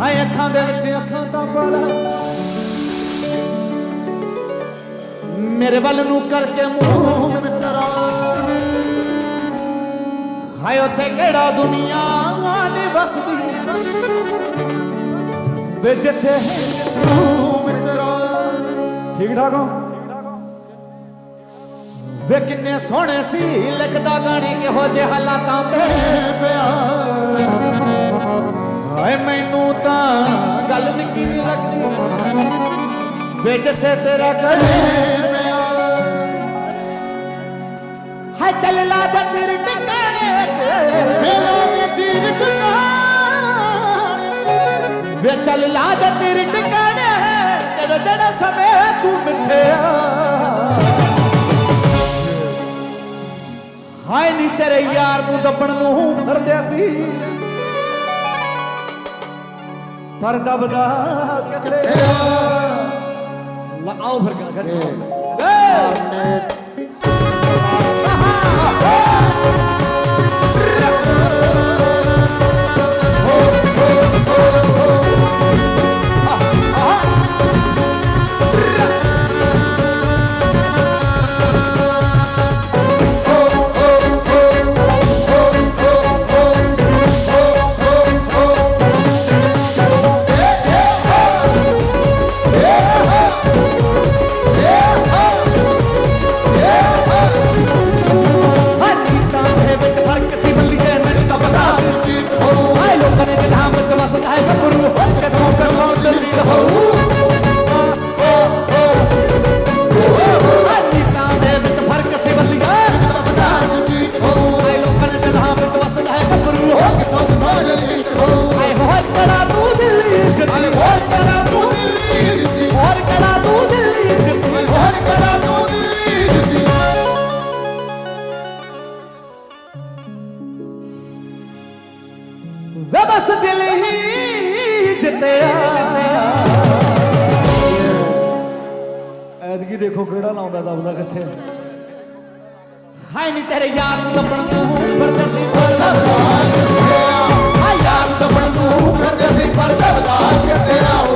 ਹਾਏ ਅੱਖਾਂ ਦੇ ਵਿੱਚ ਅੱਖਾਂ ਤਾਂ ਪਾਲਾ ਮੇਰੇ ਵੱਲ ਨੂੰ ਕਰਕੇ ਮੂੰਹ ਮਿੱਤਰਾ ਹਾਏ ਉੱਥੇ ਕਿਹੜਾ ਦੁਨੀਆ ਨਹੀਂ ਵਸਦੀ ਵੇ। ਜਿੱਥੇ ਤੂੰ ਮਿੱਤਰਾ ਠੀਕ ਠਾਕ ਹੋ? ਵੇ ਕਿੰਨੇ ਸੋਹਣੇ ਸੀ ਲਿਖਦਾ ਗਾਣੇ ਕਿਹੋ ਜਿਹੇ ਹਾਲਾਤਾਂ ਤੇ ਪਿਆ। ਹਾਏ ਮੈਨੂੰ ਤਾਂ ਗੱਲ ਨਿੱਕੀ ਨਹੀਂ ਲੱਗਦੀ। ਵੇ ਜਿੱਥੇ ਤੇਰਾ ਪਿਆ ਹਾਏ ਚੱਲ ਲਾ ਦੇ ਤੇਰੇ ਟਿਕਾਣੇ ਮੇਲਾ ਦੇ ਤੀਰ ਟਿਕਾਣੇ ਵੇ ਚੱਲ ਲਾ ਦੇ ਤੇਰੇ ਟਿਕਾਣੇ ਤੇਰਾ ਜਿਹੜਾ ਸਮੇਂ ਤੂੰ ਮਿੱਥਿਆ ਹਾਏ ਨੀ ਤੇਰੇ ਯਾਰ ਨੂੰ ਦੱਬਣ ਨੂੰ ਫਿਰਦਿਆ ਸੀ। ਪਰ ਦਬਦਾ ਲਾ ਆਓ ਫਿਰ ਗੱਲ ਕਰ ਵੇ ਬਸ ਦਿਲ ਹੀ ਜਿੱਤਿਆ। ਐਤਕੀ ਦੇਖੋ ਕਿਹੜਾ ਲਾਉਂਦਾ ਦਬਦਾ ਕਿੱਥੇ ਹਾਏ ਨੀ ਤੇਰੇ ਯਾਰ ਨੂੰ ਲੱਭਣ ਨੂੰ ਫਿਰਦੇ ਸੀ ਫਿਰਦਾ ਹਾਏ ਯਾਰ ਨੂੰ ਲੱਭਣ ਨੂੰ ਫਿਰਦੇ ਸੀ ਫਿਰਦਾ ਬਤਾ ਕਿੱਥੇ ਆਓ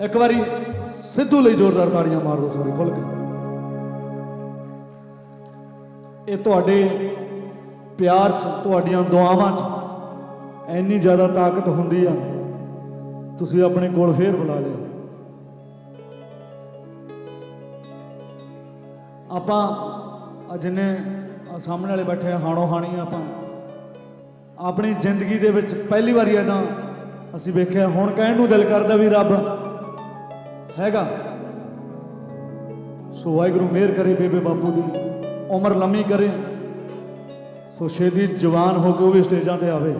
ਇੱਕ ਵਾਰੀ ਸਿੱਧੂ ਲਈ ਜ਼ੋਰਦਾਰ ਤਾੜੀਆਂ ਮਾਰ ਦਿਓ ਸਾਰੇ ਖੁੱਲ ਕੇ। ਇਹ ਤੁਹਾਡੇ ਪਿਆਰ 'ਚ ਤੁਹਾਡੀਆਂ ਦੁਆਵਾਂ 'ਚ ਇੰਨੀ ਜ਼ਿਆਦਾ ਤਾਕਤ ਹੁੰਦੀ ਆ। ਤੁਸੀਂ ਆਪਣੇ ਕੋਲ ਫੇਰ ਬੁਲਾ ਲਿਆ ਆਪਾਂ ਆ ਜਿੰਨੇ ਸਾਹਮਣੇ ਵਾਲੇ ਬੈਠੇ ਆ, ਹਾਣੋ ਹਾਣੀ ਆਪਾਂ। ਆਪਣੀ ਜ਼ਿੰਦਗੀ ਦੇ ਵਿੱਚ ਪਹਿਲੀ ਵਾਰੀ ਐਦਾਂ ਅਸੀਂ ਵੇਖਿਆ ਹੁਣ ਕਹਿਣ ਨੂੰ ਦਿਲ ਕਰਦਾ ਵੀ ਰੱਬ ਹੈਗਾ। ਸੋ ਵਾਹਿਗੁਰੂ ਮਿਹਰ ਕਰੇ ਬੇਬੇ ਬਾਪੂ ਦੀ, ਉਮਰ ਲੰਮੀ ਕਰੇ। ਸੋ ਛੇਦੀ ਜਵਾਨ ਹੋ ਕੇ ਉਹ ਵੀ ਸਟੇਜਾਂ ਤੇ ਆਵੇ।